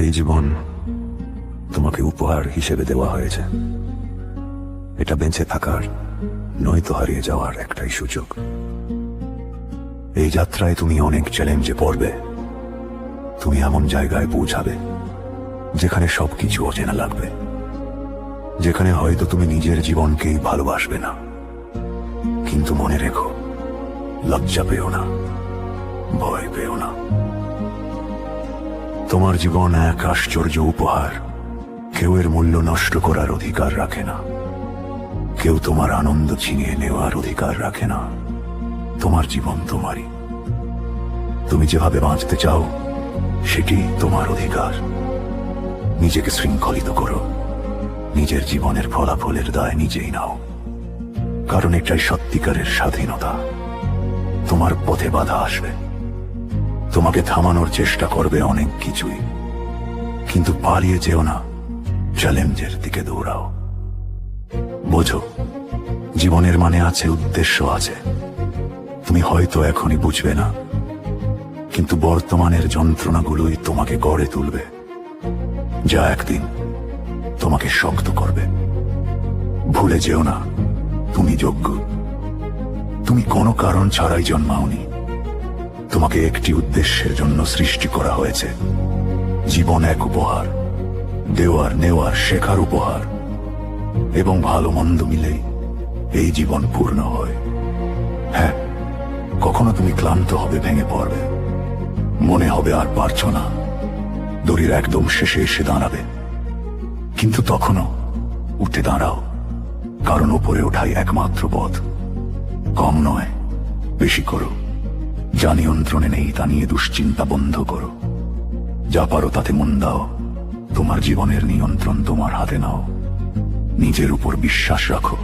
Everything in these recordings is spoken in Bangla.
এই জীবন তোমাকে উপহার হিসেবে দেওয়া হয়েছে। এটা বেঁচে থাকার, নয়তো হারিয়ে যাওয়ার একটাই সুযোগ। এই যাত্রায় তুমি অনেক চ্যালেঞ্জে পড়বে। তুমি এমন জায়গায় পৌঁছাবে, যেখানে সবকিছু অচেনা লাগবে। যেখানে হয়তো তুমি নিজের জীবনকেই ভালোবাসবে না। কিন্তু মনে রেখো, লজ্জা পেও না, ভয় পেও না। তোমার জীবন এক আশ্চর্য উপহার। কেউ এর মূল্য নষ্ট করার অধিকার রাখে না। কেউ তোমার আনন্দ ছিনিয়ে নেওয়ার অধিকার রাখে না। তোমার জীবন তোমারই। তুমি যেভাবে বাঁচতে চাও, সেটি তোমার অধিকার। নিজেকে শৃঙ্খলিত করো। নিজের জীবনের ফলাফলের দায় নিজেই নাও। কারণ এটাই সত্যিকারের স্বাধীনতা। তোমার পথে বাধা আসবে। তোমাকে থামানোর চেষ্টা করবে অনেক কিছুই। কিন্তু পালিয়ে যেও না, চ্যালেঞ্জের দিকে দৌড়াও। বোঝো, জীবনের মানে আছে, উদ্দেশ্য আছে। তুমি হয়তো এখনই বুঝবে না, কিন্তু বর্তমানের যন্ত্রণাগুলোই তোমাকে গড়ে তুলবে। যা একদিন তোমাকে শক্ত করবে। ভুলে যেও না, তুমি যোগ্য। তুমি কোনো কারণ ছাড়াই জন্মাওনি। তোমাকে একটি উদ্দেশ্যের জন্য সৃষ্টি করা হয়েছে। জীবন এক উপহার, দেওয়ার নেওয়ার শেখার উপহার, এবং ভালো মন্দ মিলেই এই জীবন পূর্ণ হয়। হ্যাঁ কখনো তুমি ক্লান্ত হবে, ভেঙে পড়বে। মনে হবে আর পারছ না। দড়ির একদম শেষে এসে দাঁড়াবে। কিন্তু তখনও উঠে দাঁড়াও, কারণ ওপরে ওঠাই একমাত্র পথ। কম নয়, বেশি করো। যা নিয়ন্ত্রণে নেই তা নিয়ে দুশ্চিন্তা বন্ধ করো। যা পারো তাতে মন দাও। তোমার জীবনের নিয়ন্ত্রণ তোমার হাতে নাও। নিজের উপর বিশ্বাস রাখো।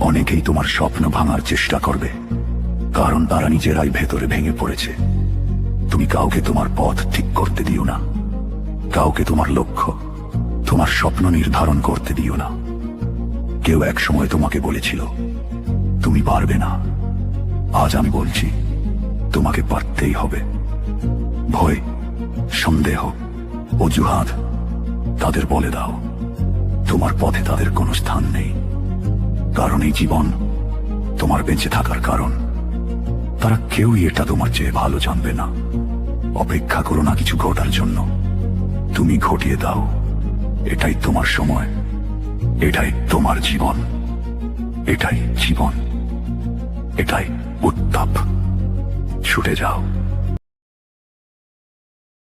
অনেকেই তোমার স্বপ্ন ভাঙার চেষ্টা করবে, কারণ তারা নিজেরাই ভেতরে ভেঙে পড়েছে। তুমি কাউকে তোমার পথ ঠিক করতে দিও না। কাউকে তোমার লক্ষ্য, তোমার স্বপ্ন নির্ধারণ করতে দিও না। কেউ এক সময় তোমাকে বলেছিল, তুমি পারবে না। আজ আমি বলছি তোমাকে পারতেই হবে। ভয়, সন্দেহ, অজুহাত তাদের বলে দাও। তোমার পথে তাদের কোনো স্থান নেই। কারণ এই জীবন তোমার বেঁচে থাকার কারণ। তারা কেউই এটা তোমার চেয়ে ভালো জানবে না। অপেক্ষা করো না কিছু ঘটার জন্য। তুমি ঘটিয়ে দাও। এটাই তোমার সময়। এটাই তোমার জীবন। এটাই জীবন। এটাই উত্তাপ। ছুটে যাও।